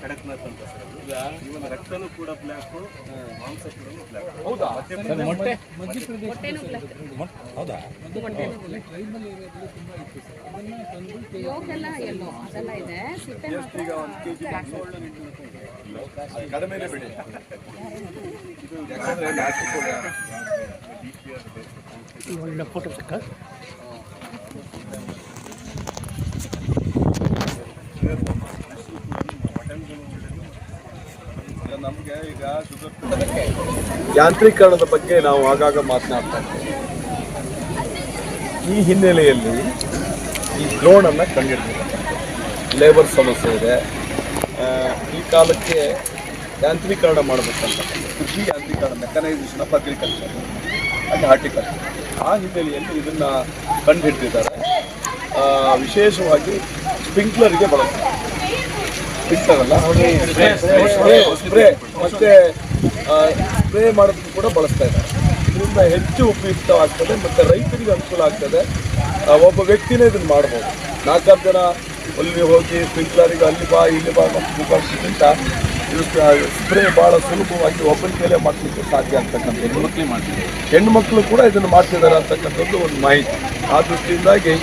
ಕಡಕ್ನಾಥ್ ಅಂತ ಸರ್ ರಕ್ತನೂ ಕೂಡ ಬ್ಲ್ಯಾಕು ಮಾಂಸ ಕೂಡ ಬ್ಲ್ಯಾಕ್. ಹೌದಾ? ಮೊಟ್ಟೆ ಹೌದಾ. ಈಗ ಬಿಡಿ. ಒಳ್ಳೆ ಫೋಟೋ ಸಿಕ್ಕ ನಮಗೆ ಈಗ ಯಾಂತ್ರೀಕರಣದ ಬಗ್ಗೆ ನಾವು ಆಗಾಗ ಮಾತನಾಡ್ತಾ ಇದ್ದೇವೆ. ಈ ಹಿನ್ನೆಲೆಯಲ್ಲಿ ಈ ಡ್ರೋನ್ ಅನ್ನ ಕಂಡಿಡ್ತೀವಿ ಲೇಬರ್ ಸಮಸ್ಯೆ ಇದೆ. ಈ ಕಾಲಕ್ಕೆ ಯಾಂತ್ರೀಕರಣ ಮಾಡಬೇಕಂತ. ಕೃಷಿ ಯಾಂತ್ರೀಕರಣ mechanisation of agriculture and horticulture ಆ ಹಿನ್ನೆಲೆಯಲ್ಲಿ ಇದನ್ನು ಕಂಡುಹಿಡಿದಿದ್ದಾರೆ. ವಿಶೇಷವಾಗಿ ಸ್ಪ್ರಿಂಕ್ಲರ್ಗೆ ಬಳಸ್ತಾರೆ. ಸ್ಪ್ರಿಂಕ್ಲರ್ ಸ್ಪ್ರೇ ಮತ್ತೆ ಸ್ಪ್ರೇ ಮಾಡೋದಕ್ಕೆ ಕೂಡ ಬಳಸ್ತಾ ಇದ್ದಾರೆ. ಇದರಿಂದ ಹೆಚ್ಚು ಉಪಯುಕ್ತವಾಗ್ತದೆ ಮತ್ತೆ ರೈತರಿಗೆ ಅನುಕೂಲ ಆಗ್ತದೆ. ಒಬ್ಬ ವ್ಯಕ್ತಿನೇ ಇದನ್ನು ಮಾಡ್ಬೋದು. ನಾಲ್ಕಾರು ಜನ ಅಲ್ಲಿ ಹೋಗಿ ಸ್ಪ್ರಿಂಕ್ಲರಿಗೆ ಅಲ್ಲಿ ಬಾ ಇಲ್ಲಿ ಬಾ ಮುಖಾಂತ ಇದು ಸ್ಪ್ರೇ ಭಾಳ ಸುಲಭವಾಗಿ ಒಬ್ಬನ ಕೈಲೇ ಮಾಡಲಿಕ್ಕೆ ಸಾಧ್ಯ ಆಗ್ತಕ್ಕಂಥ ಹೆಣ್ಮಕ್ಳು ಮಾಡ್ತಿದ್ದಾರೆ. ಹೆಣ್ಮಕ್ಳು ಕೂಡ ಇದನ್ನು ಮಾಡ್ತಿದ್ದಾರೆ ಅಂತಕ್ಕಂಥದ್ದು ಒಂದು ಮಾಹಿತಿ. ಆ ದೃಷ್ಟಿಯಿಂದಾಗಿ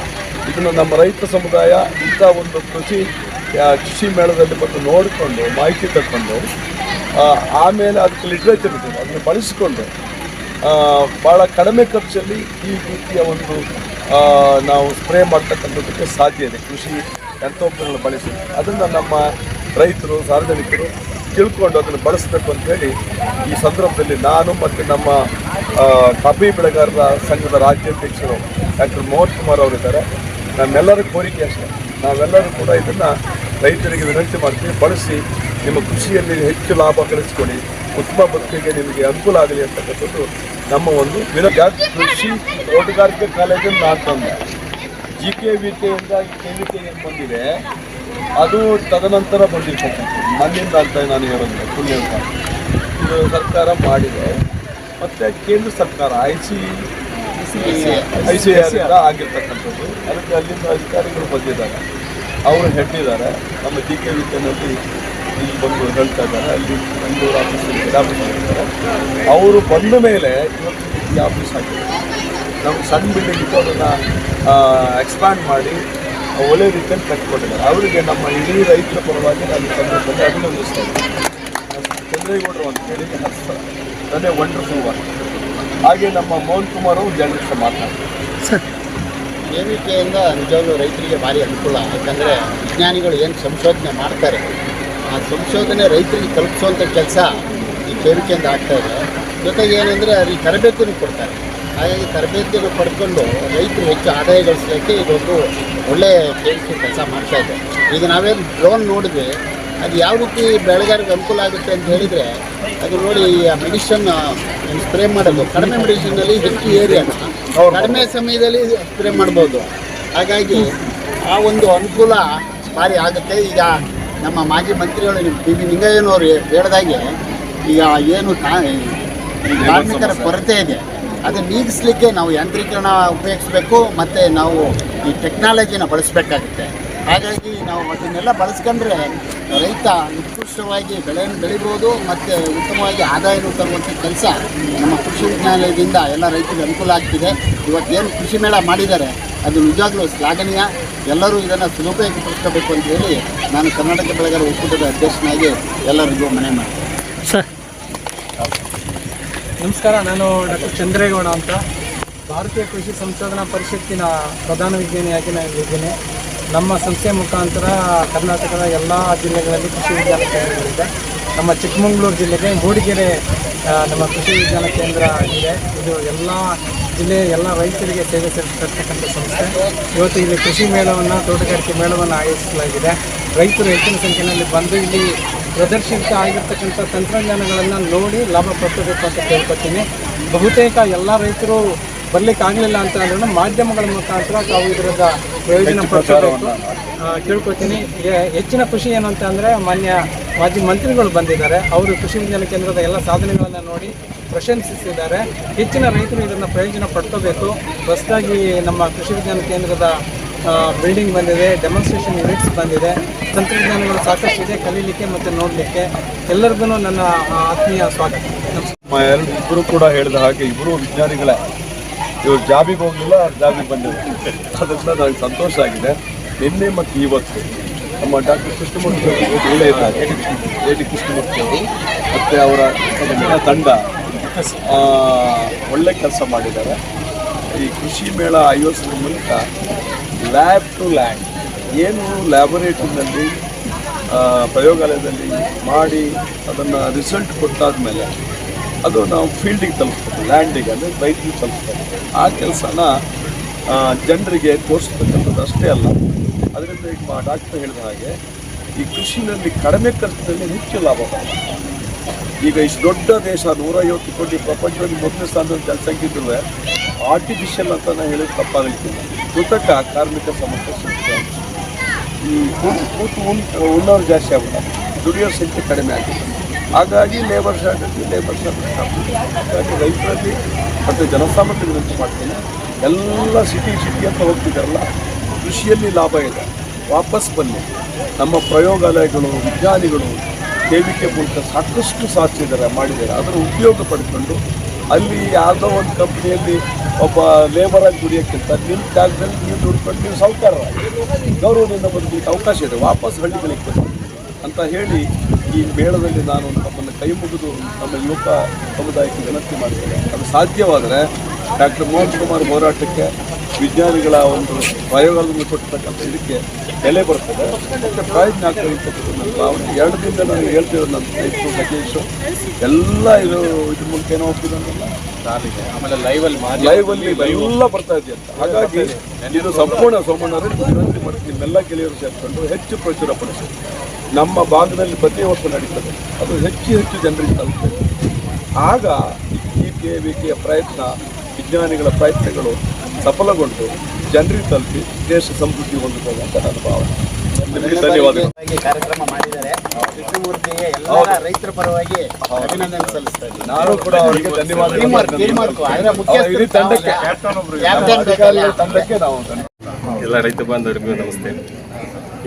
ಇದನ್ನು ನಮ್ಮ ರೈತ ಸಮುದಾಯ ಇಂಥ ಒಂದು ಕೃಷಿ ಕೃಷಿ ಮೇಳದಲ್ಲಿ ಬಂದು ನೋಡಿಕೊಂಡು, ಮಾಹಿತಿ ತಗೊಂಡು ಆಮೇಲೆ ಅದಕ್ಕೆ ಲಿಟ್ರೇಚರ್ ಇದೆ, ಅದನ್ನು ಬಳಸಿಕೊಂಡು ಭಾಳ ಕಡಿಮೆ ಖರ್ಚಲ್ಲಿ ಈ ರೀತಿಯ ಒಂದು ನಾವು ಸ್ಪ್ರೇ ಮಾಡ್ತಕ್ಕಂಥದ್ದಕ್ಕೆ ಸಾಧ್ಯ ಇದೆ. ಕೃಷಿ ಯಂತ್ರೋಪಕರಣಗಳು ಬಳಸಿ. ಅದನ್ನು ನಮ್ಮ ರೈತರು, ಸಾರ್ವಜನಿಕರು ತಿಳ್ಕೊಂಡು ಅದನ್ನು ಬಳಸಬೇಕು ಅಂತ ಹೇಳಿ ಈ ಸಂದರ್ಭದಲ್ಲಿ ನಾನು ಮತ್ತು ನಮ್ಮ ಕಬ್ಬಿ ಬೆಳೆಗಾರರ ಸಂಘದ ರಾಜ್ಯಾಧ್ಯಕ್ಷರು ಡಾಕ್ಟರ್ ಮೋಹನ್ ಕುಮಾರ್ ಅವರಿದ್ದಾರೆ. ನಮ್ಮೆಲ್ಲರ ಕೋರಿಕೆ ಅಷ್ಟೇ. ನಾವೆಲ್ಲರೂ ಕೂಡ ಇದನ್ನು ರೈತರಿಗೆ ವಿನಂತಿ ಮಾಡ್ತೀವಿ, ಬಳಸಿ ನಿಮ್ಮ ಕೃಷಿಯಲ್ಲಿ ಹೆಚ್ಚು ಲಾಭ ಗಳಿಸ್ಕೊಳ್ಳಿ. ಉತ್ತಮ ಬದುಕಿಗೆ ನಿಮಗೆ ಅನುಕೂಲ ಆಗಲಿ ಅಂತಕ್ಕಂಥದ್ದು ನಮ್ಮ ಒಂದು ವಿನಂತಿ. ಕೃಷಿ ತೋಟಗಾರಿಕೆ ಕಾಲೇಜನ್ನು ನಾನು ತಂದೆ ಜಿ ಕೆ ವಿ ಕೆಯಿಂದ ಕೆ ವಿ ಕೆ ಏನು ಬಂದಿದೆ. ಅದು ತದನಂತರ ಬಂದಿರ್ತಕ್ಕಂಥದ್ದು. ನನ್ನಿಂದ ಅಂತ ನಾನು ಹೇಳೋದಿಲ್ಲ, ಪುಣ್ಯ ಸರ್ಕಾರ ಮಾಡಿದೆ. ಮತ್ತು ಕೇಂದ್ರ ಸರ್ಕಾರ I C I C R ಆಗಿರ್ತಕ್ಕಂಥದ್ದು. ಅದಕ್ಕೆ ಅಲ್ಲಿಂದ ಅಧಿಕಾರಿಗಳು ಬಂದಿದ್ದಾರೆ. ಅವರು ಹೆಡ್ಡಿದ್ದಾರೆ ನಮ್ಮ ಡಿ ಕೆ ವಿದ್ಯಾನಲ್ಲಿ ಇಲ್ಲಿ ಬಂದು ಹೇಳ್ತಾ ಇದ್ದಾರೆ. ಅಲ್ಲಿ ಬೆಂಗಳೂರು ಆಫೀಸಲ್ಲಿ ಆಫೀಸ್ ಆಗಿದ್ದಾರೆ ಅವರು ಬಂದ ಮೇಲೆ ಇವತ್ತು ಆಫೀಸ್ ಆಗಿದೆ. ನಮ್ಮ ಸಣ್ಣ ಬಿಲ್ಡಿಂಗ್ ಇತ್ತು. ಅದನ್ನು ಎಕ್ಸ್ಪ್ಯಾಂಡ್ ಮಾಡಿ ಒಳ್ಳೆ ರೀತಿಯಲ್ಲಿ ಕಟ್ಕೊಟ್ಟಿದ್ದಾರೆ ಅವರಿಗೆ ನಮ್ಮ ಇಡೀ ರೈತರ ಪರವಾಗಿ ನಾನು ಸಂದರ್ಭದಲ್ಲಿ ಅಭಿನಂದಿಸ್ತಾ ಇದ್ದೀನಿ. ಚಂದ್ರೇಗೌಡರು ಅಂತ ಹೇಳಿ ಅದೇ ವಂಡರ್ಫುಲ್ ವರ್ಕ್ ಹಾಗೆ ನಮ್ಮ ಮೋಹನ್ ಕುಮಾರ್ ಅವರು ಜರ್ನಲಿಸ್ಟ್ ಮಾತನಾಡ್ತಾರೆ. ಕೆ.ವಿ.ಕೆಯಿಂದ ನಿಜವಾಗ್ಲೂ ರೈತರಿಗೆ ಭಾರಿ ಅನುಕೂಲ ಯಾಕಂದರೆ ವಿಜ್ಞಾನಿಗಳು ಏನು ಸಂಶೋಧನೆ ಮಾಡ್ತಾರೆ ಆ ಸಂಶೋಧನೆ ರೈತರಿಗೆ ತಲುಪಿಸುವಂಥ ಕೆಲಸ ಈ ಕೆ.ವಿ.ಕೆಯಿಂದ ಆಗ್ತಾ ಇದೆ. ಜೊತೆಗೆ ಏನಂದರೆ ಅಲ್ಲಿ ತರಬೇತಿನೂ ಕೊಡ್ತಾರೆ. ಹಾಗಾಗಿ ತರಬೇತಿಯನ್ನು ಪಡ್ಕೊಂಡು ರೈತರು ಹೆಚ್ಚು ಆದಾಯ ಗಳಿಸಲಿಕ್ಕೆ ಇದೊಂದು ಒಳ್ಳೆಯ ಕೇಳಿಕೆ ಕೆಲಸ ಮಾಡ್ತಾ ಇದೆ. ಈಗ ನಾವೇನು ಡ್ರೋನ್ ನೋಡಿದ್ವಿ ಅದು ಯಾವ ರೀತಿ ಬೆಳೆಗಾರರಿಗೆ ಅನುಕೂಲ ಆಗುತ್ತೆ ಅಂತ ಹೇಳಿದರೆ, ಅದು ನೋಡಿ ಮೆಡಿಷನ್ ಸ್ಪ್ರೇ ಮಾಡೋದು ಕಡಿಮೆ ಮೆಡಿಷನ್ನಲ್ಲಿ ಹೆಚ್ಚು ಏರಿಯಾನ ಕಡಿಮೆ ಸಮಯದಲ್ಲಿ ಸ್ಪ್ರೇ ಮಾಡ್ಬೋದು. ಹಾಗಾಗಿ ಆ ಒಂದು ಅನುಕೂಲ ಭಾರಿ ಆಗುತ್ತೆ. ಈಗ ನಮ್ಮ ಮಾಜಿ ಮಂತ್ರಿಗಳು ಪಿ ವಿ ನಿಂಗಯ್ಯನವರು ಹೇಳಿದಾಗೆ, ಈಗ ಏನು ಕಾರ್ಮಿಕರ ಕೊರತೆ ಇದೆ. ಅದನ್ನು ನೀಗಿಸ್ಲಿಕ್ಕೆ ನಾವು ಯಾಂತ್ರೀಕರಣ ಉಪಯೋಗಿಸ್ಬೇಕು, ಮತ್ತು ನಾವು ಈ ಟೆಕ್ನಾಲಜಿನ ಬಳಸಬೇಕಾಗುತ್ತೆ. ಹಾಗಾಗಿ ನಾವು ಅದನ್ನೆಲ್ಲ ಬಳಸ್ಕೊಂಡ್ರೆ ರೈತ ಉತ್ಕೃಷ್ಟವಾಗಿ ಬೆಳೆಯನ್ನು ಬೆಳಿಬೋದು ಮತ್ತು ಉತ್ತಮವಾಗಿ ಆದಾಯನೂ ತರುವಂಥ ಕೆಲಸ ನಮ್ಮ ಕೃಷಿ ವಿಜ್ಞಾನದಿಂದ ಎಲ್ಲ ರೈತರಿಗೆ ಅನುಕೂಲ ಆಗ್ತಿದೆ. ಇವತ್ತೇನು ಕೃಷಿ ಮೇಳ ಮಾಡಿದ್ದಾರೆ ಅದು ನಿಜವಾಗ್ಲೂ ಶ್ಲಾಘನೀಯ. ಎಲ್ಲರೂ ಇದನ್ನು ಸದುಪಯೋಗಪಡಿಸ್ಕೋಬೇಕು ಅಂತ ಹೇಳಿ ನಾನು ಕರ್ನಾಟಕ ಬೆಳೆಗಾರ ಒಕ್ಕೂಟದ ಅಧ್ಯಕ್ಷನಾಗಿ ಎಲ್ಲರಿಗೂ ಮನೆ ಮಾಡ್ತೀನಿ. ಸರ್. ನಮಸ್ಕಾರ ನಾನು ಡಾಕ್ಟರ್ ಚಂದ್ರೇಗೌಡ ಅಂತ. ಭಾರತೀಯ ಕೃಷಿ ಸಂಶೋಧನಾ ಪರಿಷತ್ತಿನ ಪ್ರಧಾನ ವಿಜ್ಞಾನಿಯಾಗಿ ನಾನು ಇದ್ದೇನೆ. ನಮ್ಮ ಸಂಸ್ಥೆ ಮುಖಾಂತರ ಕರ್ನಾಟಕದ ಎಲ್ಲ ಜಿಲ್ಲೆಗಳಲ್ಲಿ ಕೃಷಿ ವಿಜ್ಞಾನ ಕೇಂದ್ರಗಳಿದೆ. ನಮ್ಮ ಚಿಕ್ಕಮಗಳೂರು ಜಿಲ್ಲೆಗೆ ಮೂಡಿಗೆರೆ ನಮ್ಮ ಕೃಷಿ ವಿಜ್ಞಾನ ಕೇಂದ್ರ ಇದೆ. ಇದು ಎಲ್ಲ ಜಿಲ್ಲೆಯ ಎಲ್ಲ ರೈತರಿಗೆ ಸೇವೆ ಸಲ್ಲಿಸತಕ್ಕಂಥ ಸಂಸ್ಥೆ. ಇವತ್ತು ಇಲ್ಲಿ ಕೃಷಿ ಮೇಳವನ್ನು, ತೋಟಗಾರಿಕೆ ಮೇಳವನ್ನು ಆಯೋಜಿಸಲಾಗಿದೆ. ರೈತರು ಹೆಚ್ಚಿನ ಸಂಖ್ಯೆಯಲ್ಲಿ ಬಂದು ಇಲ್ಲಿ ಪ್ರದರ್ಶಿತ ಆಗಿರ್ತಕ್ಕಂಥ ತಂತ್ರಜ್ಞಾನಗಳನ್ನು ನೋಡಿ ಲಾಭ ಪಡ್ಕೋಬೇಕು ಅಂತ ಕೇಳ್ಕೊತೀನಿ ಬಹುತೇಕ ಎಲ್ಲ ರೈತರು ಬರ್ಲಿಕ್ಕೆ ಆಗಲಿಲ್ಲ ಅಂತ ಅಂದ್ರೆ ಮಾಧ್ಯಮಗಳ ಮುಖಾಂತರ ತಾವು ಇದರದ ಪ್ರಯೋಜನ ಪಡ್ಕೋಬೇಕು. ಆ, ಕೇಳ್ಕೊತೀನಿ. ಹೆಚ್ಚಿನ ಖುಷಿ ಏನು ಅಂತ ಅಂದರೆ ಮಾನ್ಯ ಮಾಜಿ ಮಂತ್ರಿಗಳು ಬಂದಿದ್ದಾರೆ. ಅವರು ಕೃಷಿ ವಿಜ್ಞಾನ ಕೇಂದ್ರದ ಎಲ್ಲ ಸಾಧನೆಗಳನ್ನು ನೋಡಿ ಪ್ರಶಂಸಿಸಿದ್ದಾರೆ. ಹೆಚ್ಚಿನ ರೈತರು ಇದನ್ನು ಪ್ರಯೋಜನ ಪಡ್ಕೋಬೇಕು. ಹೊಸದಾಗಿ ನಮ್ಮ ಕೃಷಿ ವಿಜ್ಞಾನ ಕೇಂದ್ರದ ಬಿಲ್ಡಿಂಗ್ ಬಂದಿದೆ ಡೆಮಾನ್ಸ್ಟ್ರೇಷನ್ ಯೂನಿಟ್ಸ್ ಬಂದಿದೆ. ತಂತ್ರಜ್ಞಾನಗಳು ಸಾಕಷ್ಟಿದೆ ಕಲೀಲಿಕ್ಕೆ ಮತ್ತು ನೋಡಲಿಕ್ಕೆ ಎಲ್ಲರಿಗೂ ನನ್ನ ಆತ್ಮೀಯ ಸ್ವಾಗತ. ಇಬ್ಬರು ಕೂಡ ಹೇಳಿದ ಹಾಗೆ ಇಬ್ಬರು ವಿಜ್ಞಾನಿಗಳೇ ಇವರು ಜಾಬಿಗೆ ಹೋಗಲಿಲ್ಲ ಜಾಬಿಗೆ ಬಂದಿಲ್ಲ. ಅದರಿಂದ ನನಗೆ ಸಂತೋಷ ಆಗಿದೆ. ನಿನ್ನೆ ಮತ್ತು ಇವತ್ತು ನಮ್ಮ ಡಾಕ್ಟರ್ ಕೃಷ್ಣಮೂರ್ತಿ ಅವರು ಒಳ್ಳೆಯ ಎ ಡಿ ಕೃಷ್ಣಮೂರ್ತಿ ಅವರು ಮತ್ತು ಅವರ ತಂಡ- ಒಳ್ಳೆ ಕೆಲಸ ಮಾಡಿದ್ದಾರೆ. ಈ ಕೃಷಿ ಮೇಳ ಆಯೋಜಿಸಿದ ಮೂಲಕ ಲ್ಯಾಬ್ ಟು ಲ್ಯಾಂಡ್ ಏನು ಲ್ಯಾಬೊರೇಟರಿನಲ್ಲಿ ಪ್ರಯೋಗಾಲಯದಲ್ಲಿ ಮಾಡಿ ಅದನ್ನು ರಿಸಲ್ಟ್ ಕೊಟ್ಟಾದ ಮೇಲೆ ಅದು ನಾವು ಫೀಲ್ಡಿಗೆ ತಲುಪ್ತೇವೆ ಲ್ಯಾಂಡಿಗೆ ಅಂದರೆ ರೈತರಿಗೆ ತಲುಪ್ತೇವೆ ಆ ಕೆಲಸನ ಜನರಿಗೆ ತೋರಿಸ್ತಕ್ಕಂಥದ್ದು ಅಷ್ಟೇ ಅಲ್ಲ. ಅದರಿಂದ ಈಗ ಡಾಕ್ಟರ್ ಹೇಳಿದ ಹಾಗೆ, ಈ ಕೃಷಿನಲ್ಲಿ ಕಡಿಮೆ ಖರ್ಚಿನಲ್ಲಿ ಹೆಚ್ಚು ಲಾಭ ಈಗ ಇಷ್ಟು ದೊಡ್ಡ ದೇಶ, ನೂರೈವತ್ತು ಕೋಟಿ ಪ್ರಪಂಚದಲ್ಲಿ ಮೊದಲನೇ ಸ್ಥಾನದಲ್ಲಿ ಜನಸಂಖ್ಯೆ ಇದ್ದರೆ ಆರ್ಟಿಫಿಷಿಯಲ್ ಅಂತ ನಾನು ಹೇಳಿದ ತಪ್ಪಾಗಲಿಕ್ಕಿಲ್ಲ. ಕೃತಕ ಕಾರ್ಮಿಕ ಸಮಸ್ಯೆ ಸಿಗುತ್ತೆ ಈ ಕೂತು ಉಣ್ಣವ್ರು ಜಾಸ್ತಿ ಆಗುತ್ತೆ ದುಡಿಯೋ ಸಂಖ್ಯೆ ಕಡಿಮೆ ಆಗಿದೆ. ಹಾಗಾಗಿ ಲೇಬರ್ ಶಾರ್ಟೇಜ್ ಲೇಬರ್ ಶಾರ್ಟೇಜ್ ಹಾಗಾಗಿ ರೈತರಲ್ಲಿ ಮತ್ತು ಜನಸಾಮರ್ಥ್ಯ ವಿನಂತಿ ಮಾಡ್ತೇನೆ ಎಲ್ಲ ಸಿಟಿ ಸಿಟಿ ಅಂತ ಹೋಗ್ತಿದ್ದಾರಲ್ಲ ಕೃಷಿಯಲ್ಲಿ ಲಾಭ ಇದೆ. ವಾಪಸ್ ಬನ್ನಿ. ನಮ್ಮ ಪ್ರಯೋಗಾಲಯಗಳು, ವಿಜ್ಞಾನಿಗಳು ದೇವಿಕೆ ಮೂಲಕ ಸಾಕಷ್ಟು ಸಾಧಿಸಿದ್ದಾರೆ ಮಾಡಿದ್ದಾರೆ. ಅದರ ಉಪಯೋಗ ಪಡ್ಕೊಂಡು ಅಲ್ಲಿ ಯಾವುದೋ ಒಂದು ಕಂಪ್ನಿಯಲ್ಲಿ ಒಬ್ಬ ಲೇಬರಾಗಿ ದುಡಿಯೋಕ್ಕಿಂತ ನಿಮ್ಮ ಜಾಗದಲ್ಲಿ ನೀವು ದುಡ್ಕೊಂಡು ನೀವು ಸಾಹುಕಾರ ಗೌರವದಿಂದ ಬದುಕಲಿಕ್ಕೆ ಅವಕಾಶ ಇದೆ. ವಾಪಸ್ ಹಳ್ಳಿಗಳಿಗೆ ಬನ್ನಿ ಅಂತ ಹೇಳಿ ಈ ಮೇಳದಲ್ಲಿ ನಾನು ತಮ್ಮನ್ನು ಕೈ ಮುಗಿದು ನಮ್ಮ ಯುವಕ ಸಮುದಾಯಕ್ಕೆ ವಿನಂತಿ ಮಾಡ್ತೇನೆ. ಅದು ಸಾಧ್ಯವಾದರೆ ಡಾಕ್ಟರ್ ಮೋಹನ್ ಕುಮಾರ್ ಹೋರಾಟಕ್ಕೆ ವಿಜ್ಞಾನಿಗಳ ಒಂದು ಪ್ರಯೋಗಗಳನ್ನು ಕೊಟ್ಟಿರ್ತಕ್ಕಂಥ ಇದಕ್ಕೆ ಬೆಲೆ ಬರ್ತದೆ. ಮತ್ತು ಪ್ರಯತ್ನ ಆಗ್ತಕ್ಕಂಥ ಅಂತಕ್ಕಂಥ ನನ್ನ ಭಾವನೆ ಎರಡು ದಿನದ ನನಗೆ ಹೇಳ್ತಿರೋದು ನನ್ನ ಸ್ನೇಹಿತರು ಗಜೇಶು ಎಲ್ಲ ಇದು ಇದ್ರ ಮೂಲಕ ಏನೋ ಹೋಗ್ತಿದ್ದಲ್ಲ ಆಮೇಲೆ ಲೈವಲ್ಲಿ ಲೈವಲ್ಲಿ ಎಲ್ಲ ಬರ್ತಾ ಇದೆ ಅಂತ. ಹಾಗಾಗಿ ಇದು. ಸಂಪೂರ್ಣ ಸೋಮಣ್ಣರು ವಿನಂತಿ ಮಾಡ್ತೀನಿ ನಿಮ್ಮೆಲ್ಲ ಗೆಳೆಯರು ಸೇರಿಕೊಂಡು ಹೆಚ್ಚು ಪ್ರಚುರಪಡಿಸಿ. ನಮ್ಮ ಭಾಗದಲ್ಲಿ ಪ್ರತಿ ವರ್ಷ ನಡೀತದೆ. ಅದು ಹೆಚ್ಚು ಹೆಚ್ಚು ಜನರಿಗೆ ತಲುಪುತ್ತೆ. ಆಗ ಈ ಕೆ ವಿ ಕೆಯ ಪ್ರಯತ್ನ ವಿಜ್ಞಾನಿಗಳ ಪ್ರಯತ್ನಗಳು ಸಫಲಗೊಂಡು ಜನರಿಗೆ ತಲುಪಿ ದೇಶ ಸಮೃದ್ಧಿ ಹೊಂದುತ್ತದೆ ಅಂತ ನನ್ನ ಭಾವನೆ ಧನ್ಯವಾದಗಳು ಕಾರ್ಯಕ್ರಮ ಮಾಡಿದ್ದಾರೆ. ಕೃಷ್ಣಮೂರ್ತಿಗೆ ಎಲ್ಲ ರೈತರ ಪರವಾಗಿ ಅಭಿನಂದನೆ ಸಲ್ಲಿಸ್ತಾ ನಾನು ಕೂಡ ಅವರಿಗೆ ಇಡೀ ತಂಡಕ್ಕೆ ನಾವು ಧನ್ಯವಾದ ಎಲ್ಲ ರೈತ ಬಾಂಧವರಿಗೂ ನಮಸ್ತೆ.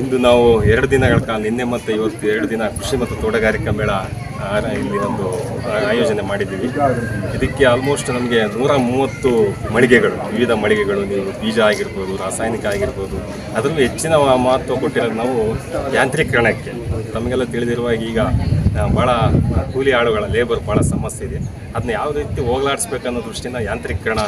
ಇಂದು ನಾವು ಎರಡು ದಿನಗಳ ಕಾಲ, ನಿನ್ನೆ ಮತ್ತು ಇವತ್ತು ಎರಡು ದಿನ ಕೃಷಿ ಮತ್ತು ತೋಟಗಾರಿಕಾ ಮೇಳ ಇಲ್ಲಿ ಒಂದು ಆಯೋಜನೆ ಮಾಡಿದ್ದೀವಿ. ಇದಕ್ಕೆ ಆಲ್ಮೋಸ್ಟ್ ನಮಗೆ ನೂರ ಮೂವತ್ತು ಮಳಿಗೆಗಳು, ವಿವಿಧ ಮಳಿಗೆಗಳು, ನೀವು ಬೀಜ ಆಗಿರ್ಬೋದು, ರಾಸಾಯನಿಕ ಆಗಿರ್ಬೋದು, ಅದರಲ್ಲೂ ಹೆಚ್ಚಿನ ಮಹತ್ವ ಕೊಟ್ಟಿರೋದು ನಾವು ಯಾಂತ್ರೀಕರಣಕ್ಕೆ. ತಮಗೆಲ್ಲ ತಿಳಿದಿರುವ ಈಗ ಭಾಳ ಕೂಲಿ ಆಳುಗಳ ಲೇಬರ್ ಭಾಳ ಸಮಸ್ಯೆ ಇದೆ. ಅದನ್ನ ಯಾವ ರೀತಿ ಹೋಗಲಾಡಿಸ್ಬೇಕನ್ನೋ ದೃಷ್ಟಿಯಿಂದ ಯಾಂತ್ರೀಕರಣ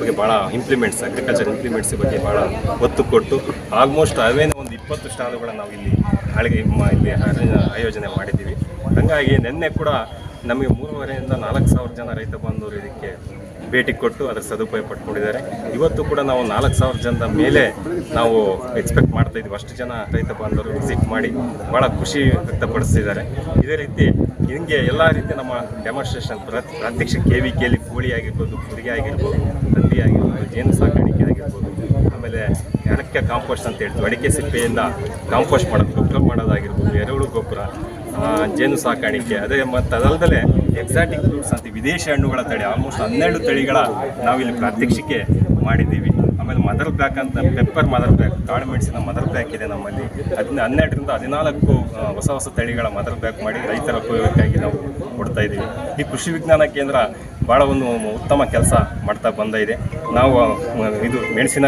ಬಗ್ಗೆ ಭಾಳ ಇಂಪ್ಲಿಮೆಂಟ್ಸ್ ಅಗ್ರಿಕಲ್ಚರ್ ಇಂಪ್ಲಿಮೆಂಟ್ಸ್ ಬಗ್ಗೆ ಭಾಳ ಒತ್ತು ಕೊಟ್ಟು ಆಲ್ಮೋಸ್ಟ್ ಒಂದು ಇಪ್ಪತ್ತು ಸ್ಟಾಲುಗಳನ್ನು ನಾವು ಇಲ್ಲಿ ಹಾಳಿಗೆ ಇಲ್ಲಿ ಆಯೋಜನೆ ಮಾಡಿದ್ದೀವಿ. ಹಾಗಾಗಿ ನಿನ್ನೆ ಕೂಡ ನಮಗೆ ಮೂರುವರೆಯಿಂದ ನಾಲ್ಕು ಸಾವಿರ ಜನ ರೈತ ಬಾಂಧವರು ಇದಕ್ಕೆ ಭೇಟಿ ಕೊಟ್ಟು ಅದರ ಸದುಪಯೋಗ ಪಡ್ಕೊಂಡಿದ್ದಾರೆ. ಇವತ್ತು ಕೂಡ ನಾವು ನಾಲ್ಕು ಸಾವಿರ ಜನದ ಮೇಲೆ ನಾವು ಎಕ್ಸ್ಪೆಕ್ಟ್ ಮಾಡ್ತಾ ಇದ್ದೀವಿ. ಅಷ್ಟು ಜನ ರೈತ ಬಾಂಧವರು ವಿಸಿಟ್ ಮಾಡಿ ಭಾಳ ಖುಷಿ ವ್ಯಕ್ತಪಡಿಸಿದ್ದಾರೆ. ಇದೇ ರೀತಿ ಹಿಂಗೆ ಎಲ್ಲ ರೀತಿ ನಮ್ಮ ಡೆಮಾನ್ಸ್ಟ್ರೇಷನ್ ಪ್ರಾತ್ಯಕ್ಷ ಕೆ ವಿ ಕೆಲಿ ಕೋಳಿ ಆಗಿರ್ಬೋದು ಕುರಿಗೆ ಆಗಿರ್ಬೋದು, ಹಂದಿ ಆಗಿರ್ಬೋದು, ಜೇನು ಸಾಕಾಣಿಕೆ ಆಗಿರ್ಬೋದು ಆಮೇಲೆ ಅಡಕೆ ಕಾಂಪೋಸ್ಟ್ ಅಂತ ಹೇಳ್ತೀವಿ? ಅಡಿಕೆ ಸಿಪ್ಪೆಯಿಂದ ಕಾಂಪೋಸ್ಟ್ ಮಾಡೋದು ಗೊಬ್ಬರ ಮಾಡೋದಾಗಿರ್ಬೋದು, ಎರೆಹುಳು ಗೊಬ್ಬರ ಜೇನು ಸಾಕಾಣಿಕೆ, ಅದೇ ಮತ್ತು ಅದಲ್ಲದೆ ಎಕ್ಸಾಟಿಕ್ ಫ್ರೂಟ್ಸ್ ಅಂತ ವಿದೇಶಿ ಹಣ್ಣುಗಳ ತಳಿ ಆಲ್ಮೋಸ್ಟ್ ಹನ್ನೆರಡು ತಳಿಗಳ ನಾವಿಲ್ಲಿ ಪ್ರಾತ್ಯಕ್ಷಿಕೆ ಮಾಡಿದ್ದೀವಿ. ಆಮೇಲೆ ಮದರ್ ಪ್ಯಾಕ್ ಅಂತ ಪೆಪ್ಪರ್ ಮದರ್ ಪ್ಯಾಕ್ ಕಾಳು ಮೆಣಸಿನ ಮದರ್ ಪ್ಯಾಕ್ ಇದೆ ನಮ್ಮಲ್ಲಿ. ಅದನ್ನ ಹನ್ನೆರಡರಿಂದ ಹದಿನಾಲ್ಕು ಹೊಸ ಹೊಸ ತಳಿಗಳ ಮದರ್ ಪ್ಯಾಕ್ ಮಾಡಿ ರೈತರ ಉಪಯೋಗಕ್ಕಾಗಿ ನಾವು ಕೊಡ್ತಾ ಇದ್ದೀವಿ ಈ ಕೃಷಿ ವಿಜ್ಞಾನ ಕೇಂದ್ರ ಭಾಳ ಒಂದು ಉತ್ತಮ ಕೆಲಸ ಮಾಡ್ತಾ ಬಂದಿದೆ ನಾವು ಇದು ಮೆಣಸಿನ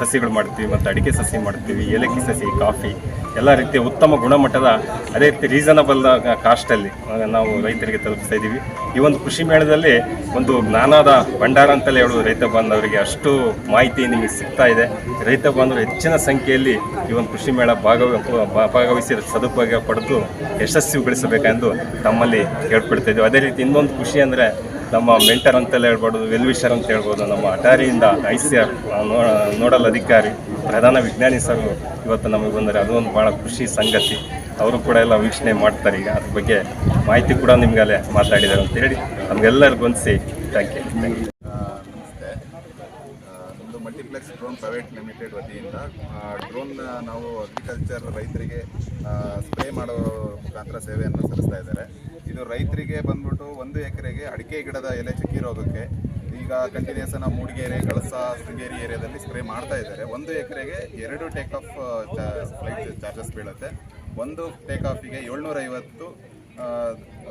ಸಸಿಗಳು ಮಾಡ್ತೀವಿ, ಮತ್ತು ಅಡಿಕೆ ಸಸಿ ಮಾಡ್ತೀವಿ, ಏಲಕ್ಕಿ ಸಸಿ, ಕಾಫಿ, ಎಲ್ಲ ರೀತಿಯ ಉತ್ತಮ ಗುಣಮಟ್ಟದ, ಅದೇ ರೀತಿ ರೀಸನಬಲ್ ಕಾಸ್ಟಲ್ಲಿ ನಾವು ರೈತರಿಗೆ ತಲುಪಿಸ್ತಾ ಇದ್ದೀವಿ. ಈ ಒಂದು ಕೃಷಿ ಮೇಳದಲ್ಲಿ ಒಂದು ಜ್ಞಾನದ ಭಂಡಾರ ಅಂತಲೇ ಹೇಳೋದು ರೈತ ಬಾಂಧವರಿಗೆ ಅಷ್ಟು ಮಾಹಿತಿ ನಿಮಗೆ ಸಿಗ್ತಾ ಇದೆ. ರೈತ ಬಾಂಧವರು ಹೆಚ್ಚಿನ ಸಂಖ್ಯೆಯಲ್ಲಿ ಈ ಒಂದು ಕೃಷಿ ಮೇಳ ಭಾಗವ ಭಾಗವಹಿಸಿ ಸದುಪಯೋಗ ಪಡೆದು ಯಶಸ್ವಿಗೊಳಿಸಬೇಕೆಂದು ತಮ್ಮಲ್ಲಿ ಕೇಳ್ಕೊಳ್ತಾ ಇದ್ದೀವಿ. ಅದೇ ರೀತಿ ಇನ್ನೊಂದು ಖುಷಿ ಅಂದರೆ ನಮ್ಮ ಮೆಂಟರ್ ಅಂತೆಲ್ಲ ಹೇಳ್ಬೋದು ವೆಲ್ವಿಷರ್ ಅಂತ ಹೇಳ್ಬೋದು, ನಮ್ಮ ಅಟಾರಿಯಿಂದ ಐ ಸಿ ಆರ್ ನೋಡಲ್ ಅಧಿಕಾರಿ, ಪ್ರಧಾನ ವಿಜ್ಞಾನಿ ಸರ್ ಇವತ್ತು ನಮಗೆ ಬಂದರೆ ಅದು ಒಂದು ಭಾಳ ಖುಷಿ ಸಂಗತಿ. ಅವರು ಕೂಡ ಎಲ್ಲ ವೀಕ್ಷಣೆ ಮಾಡ್ತಾರೆ ಈಗ, ಅದ್ರ ಬಗ್ಗೆ ಮಾಹಿತಿ ಕೂಡ ನಿಮಗಲ್ಲೇ ಮಾತಾಡಿದ್ದಾರೆ ಅಂತ ಹೇಳಿ ನಮಗೆಲ್ಲರಿಗೂ ಹೊಂದಿಸಿ thank you thank you multiplex drone private limited ವತಿಯಿಂದ ಡ್ರೋನ್ ನಾವು ಅಗ್ರಿಕಲ್ಚರ್ ರೈತರಿಗೆ ಸ್ಪ್ರೇ ಮಾಡೋ ಮುಖಾಂತರ ಸೇವೆಯನ್ನು ಸಲ್ಲಿಸ್ತಾ ಇದ್ದಾರೆ. ಇದು ರೈತರಿಗೆ ಬಂದ್ಬಿಟ್ಟು ಒಂದು ಎಕರೆಗೆ ಅಡಿಕೆ ಗಿಡದ ಎಲೆ ಚಿಕ್ಕಿ ರೋಗಕ್ಕೆ ಈಗ ಕಂಟಿನ್ಯೂಸ್ ನಾವು ಮೂಡಿಗೆರೆ, ಕಳಸ, ಶೃಂಗೇರಿ ಏರಿಯಾದಲ್ಲಿ ಸ್ಪ್ರೇ ಮಾಡ್ತಾ ಇದ್ದಾರೆ. ಒಂದು ಎಕರೆಗೆ ಎರಡು ಟೇಕ್ ಆಫ್ ಫ್ಲೈಟ್ ಚಾರ್ಜಸ್ ಬೀಳುತ್ತೆ. ಒಂದು ಟೇಕ್ ಆಫಿಗೆ ಏಳ್ನೂರೈವತ್ತು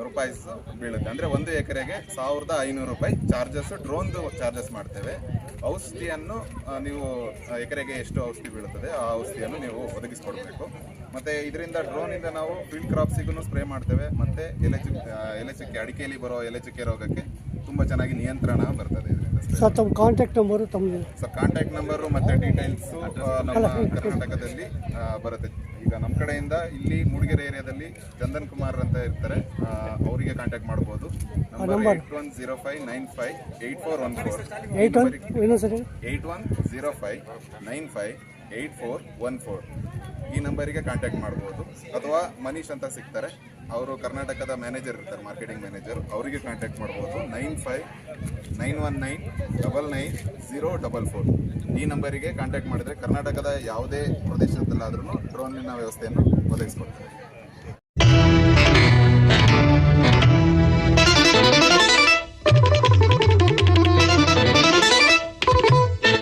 ರೂಪಾಯಿಸ್ ಬೀಳುತ್ತೆ. ಅಂದರೆ ಒಂದು ಎಕರೆಗೆ ಸಾವಿರದ ಐನೂರು ರೂಪಾಯಿ ಚಾರ್ಜಸ್ ಡ್ರೋನ್ದು ಚಾರ್ಜಸ್ ಮಾಡ್ತೇವೆ. ಔಷಧಿಯನ್ನು ನೀವು, ಎಕರೆಗೆ ಎಷ್ಟು ಔಷಧಿ ಬೀಳುತ್ತದೆ, ಆ ಔಷಧಿಯನ್ನು ನೀವು ಒದಗಿಸ್ಕೊಡ್ಬೇಕು. ಮತ್ತು ಇದರಿಂದ ಡ್ರೋನಿಂದ ನಾವು ಫೀಲ್ಡ್ ಕ್ರಾಪ್ಸಿಗೂ ಸ್ಪ್ರೇ ಮಾಡ್ತೇವೆ. ಮತ್ತು ಎಲೆ ಚುಕ್ಕೆ ಆ, ಎಲೆ ಚುಕ್ಕೆ ಅಡಿಕೆಯಲ್ಲಿ ಬರೋ ಎಲೆ ಚುಕ್ಕೆ ರೋಗಕ್ಕೆ ತುಂಬ ಚೆನ್ನಾಗಿ ನಿಯಂತ್ರಣ ಬರ್ತದೆ ಇದರಿಂದ. ಸರ್ ತಮ್ಮ ಕಾಂಟ್ಯಾಕ್ಟ್ ನಂಬರು ತಮ್ಮದು ಸರ್ ಕಾಂಟ್ಯಾಕ್ಟ್ ನಂಬರು ಮತ್ತು ಡೀಟೇಲ್ಸ್ ನಮ್ಮ ಕರ್ನಾಟಕದಲ್ಲಿ ಬರುತ್ತೆ. ಈಗ ನಮ್ಮ ಕಡೆಯಿಂದ ಇಲ್ಲಿ ಮೂಡಿಗೆರೆ ಏರಿಯಾದಲ್ಲಿ ಚಂದನ್ ಕುಮಾರ್ ಅಂತ ಇರ್ತಾರೆ. ಅವರಿಗೆ ಕಾಂಟ್ಯಾಕ್ಟ್ ಮಾಡ್ಬೋದು. Number eight one zero five nine five eight four one four eight one ಇನ್ನೊಂದು eight one zero five nine five eight four one four. ಈ ನಂಬರಿಗೆ ಕಾಂಟ್ಯಾಕ್ಟ್ ಮಾಡ್ಬೋದು. ಅಥವಾ ಮನೀಶ್ ಅಂತ ಸಿಗ್ತಾರೆ. ಅವರು ಕರ್ನಾಟಕದ ಮ್ಯಾನೇಜರ್ ಇರ್ತಾರೆ ಮಾರ್ಕೆಟಿಂಗ್ ಮ್ಯಾನೇಜರ್ ಅವರಿಗೆ ಕಾಂಟ್ಯಾಕ್ಟ್ ಮಾಡ್ಬೋದು. Nine five nine one nine double nine zero double four. ಈ ನಂಬರಿಗೆ ಕಾಂಟ್ಯಾಕ್ಟ್ ಮಾಡಿದರೆ ಕರ್ನಾಟಕದ ಯಾವುದೇ ಪ್ರದೇಶದಲ್ಲಾದ್ರೂ ಡ್ರೋನಿನ ವ್ಯವಸ್ಥೆಯನ್ನು ಒದಗಿಸ್ಕೊಡ್ತಾರೆ